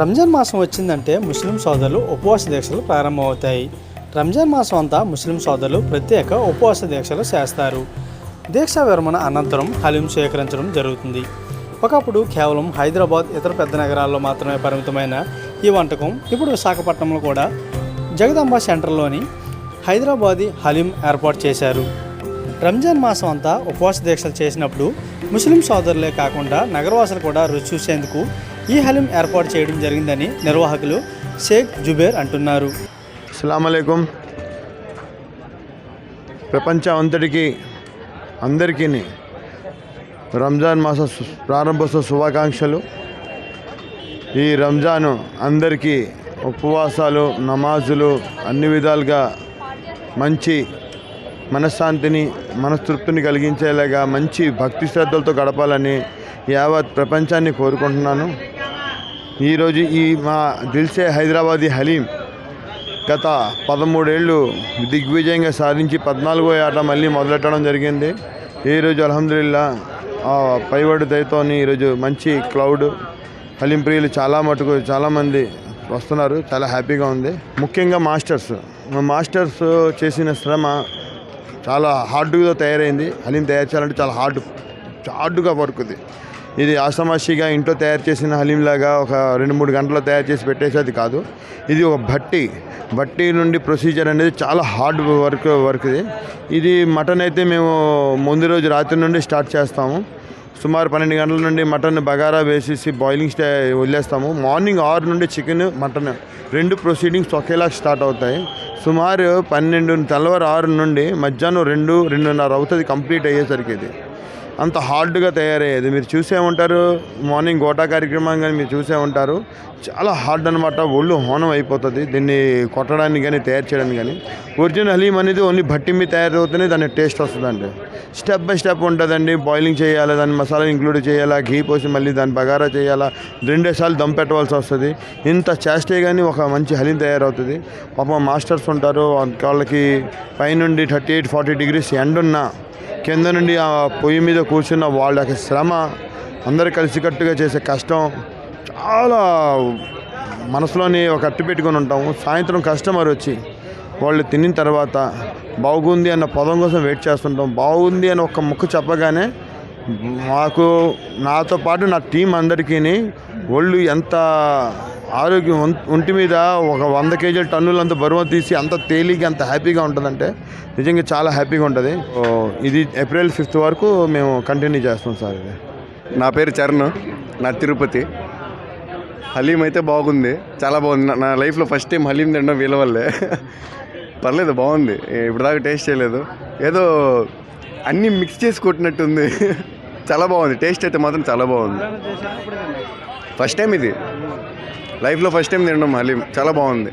రంజాన్ మాసం వచ్చిందంటే ముస్లిం సోదరులు ఉపవాస దీక్షలు ప్రారంభమవుతాయి. రంజాన్ మాసం అంతా ముస్లిం సోదరులు ప్రత్యేక ఉపవాస దీక్షలు చేస్తారు. దీక్షా విరమణ అనంతరం హలీం స్వీకరించడం జరుగుతుంది. ఒకప్పుడు కేవలం హైదరాబాద్ ఇతర పెద్ద నగరాల్లో మాత్రమే పరిమితమైన ఈ వంటకం ఇప్పుడు విశాఖపట్నంలో కూడా జగదాంబ సెంటర్లోని హైదరాబాదీ హలీం ఏర్పాటు చేశారు. రంజాన్ మాసం అంతా ఉపవాస దీక్షలు చేసినప్పుడు ముస్లిం సోదరులే కాకుండా నగరవాసులు కూడా రుచి చూసేందుకు ఈ హలీం ఏర్పాటు చేయడం జరిగిందని నిర్వాహకులు షేక్ జుబేర్ అంటున్నారు. అస్సలం ప్రపంచం అంతటికి అందరికీ రంజాన్ మాస ప్రారంభోత్సవ శుభాకాంక్షలు. ఈ రంజాన్ అందరికీ ఉపవాసాలు నమాజులు అన్ని విధాలుగా మంచి మనశ్శాంతిని మనస్తృప్తిని కలిగించేలాగా మంచి భక్తి శ్రద్ధలతో గడపాలని యావత్ ప్రపంచాన్ని కోరుకుంటున్నాను. ఈరోజు ఈ మా దిల్సే హైదరాబాదీ హలీం గత పదమూడేళ్ళు దిగ్విజయంగా సాధించి పద్నాలుగో ఆట మళ్ళీ మొదలెట్టడం జరిగింది. ఈరోజు అల్హమ్దుల్లా ఆ దయతో ఈరోజు మంచి క్లౌడ్ హలీం ప్రియులు చాలా మటుకు చాలామంది వస్తున్నారు. చాలా హ్యాపీగా ఉంది. ముఖ్యంగా మాస్టర్స్. మాస్టర్స్ చేసిన శ్రమ చాలా హార్డ్గా తయారైంది. హలీం తయారు చేయాలంటే చాలా హార్డ్ హార్డ్గా వర్క్ ఇది ఇది ఆసమాషిగా ఇంట్లో తయారు చేసిన హలీంలాగా ఒక రెండు మూడు గంటల్లో తయారు చేసి పెట్టేసేది కాదు. ఇది ఒక బట్టి బట్టి నుండి ప్రొసీజర్ అనేది చాలా హార్డ్ వర్క్ వర్క్ ఇది. ఇది మటన్ అయితే మేము ముందు రోజు రాత్రి నుండి స్టార్ట్ చేస్తాము. సుమారు పన్నెండు గంటల నుండి మటన్ బగారా వేసేసి బాయిలింగ్ స్టే వదిలేస్తాము. మార్నింగ్ ఆరు నుండి చికెన్ మటన్ రెండు ప్రొసీడింగ్స్ ఒకేలా స్టార్ట్ అవుతాయి. సుమారు పన్నెండు తెల్లవారు ఆరు నుండి మధ్యాహ్నం రెండు రెండున్నర అవుతుంది కంప్లీట్ అయ్యేసరికి ఇది. అంత హార్డ్గా తయారయ్యేది. మీరు చూసే ఉంటారు మార్నింగ్ గోటా కార్యక్రమం కానీ మీరు చూసే ఉంటారు. చాలా హార్డ్ అనమాట ఒళ్ళు హోనం అయిపోతుంది. దీన్ని కొట్టడానికి కానీ తయారు చేయడానికి కానీ ఒరిజినల్ హలీం అనేది ఓన్లీ భట్టి మీద తయారవుతూనే దాని టేస్ట్ వస్తుందండి. స్టెప్ బై స్టెప్ ఉంటుందండి. బాయిలింగ్ చేయాలి దాని మసాలా ఇంక్లూడ్ చేయాలా ఘీ పోసి మళ్ళీ దాని బగారా చేయాలా రెండేసార్లు దమ్ పెట్టవలసి వస్తుంది. ఇంత చేస్తే కానీ ఒక మంచి హలీం తయారవుతుంది. పాపం మాస్టర్స్ ఉంటారు వాళ్ళకి పైనుండి థర్టీ ఎయిట్ ఫార్టీ డిగ్రీస్ ఎండున్నా కింద నుండి ఆ పొయ్యి మీద కూర్చున్న వాళ్ళ యొక్క శ్రమ అందరు కలిసికట్టుగా చేసే కష్టం చాలా మనసులోనే ఒక అట్టు పెట్టుకొని ఉంటాము. సాయంత్రం కస్టమర్ వచ్చి వాళ్ళు తినిన తర్వాత బాగుంది అన్న పదం కోసం వెయిట్ చేస్తుంటాం. బాగుంది అని ఒక ముక్క చెప్పగానే మాకు నాతో పాటు నా టీం అందరికీ ఒళ్ళు ఎంత ఆరోగ్యం ఒంటి మీద ఒక వంద కేజీల టన్నులంత బరువు తీసి అంత తేలిగ్గా అంత హ్యాపీగా ఉంటుందంటే నిజంగా చాలా హ్యాపీగా ఉంటుంది. ఇది ఏప్రిల్ ఫిఫ్త్ వరకు మేము కంటిన్యూ చేస్తాం సార్ ఇది. నా పేరు చరణ్ నా తిరుపతి. హలీం అయితే బాగుంది. చాలా బాగుంది. నా- నా లైఫ్లో ఫస్ట్ టైం హలీం తినడం వీళ్ళ వల్లే. పర్లేదు బాగుంది. ఇప్పుడు దాకా టేస్ట్ చేయలేదు. ఏదో అన్నీ మిక్స్ చేసి కొట్టినట్టుంది. చాలా బాగుంది. టేస్ట్ అయితే మాత్రం చాలా బాగుంది. ఫస్ట్ టైం ఇది. లైఫ్లో ఫస్ట్ టైం తినడం హలీం. చాలా బాగుంది.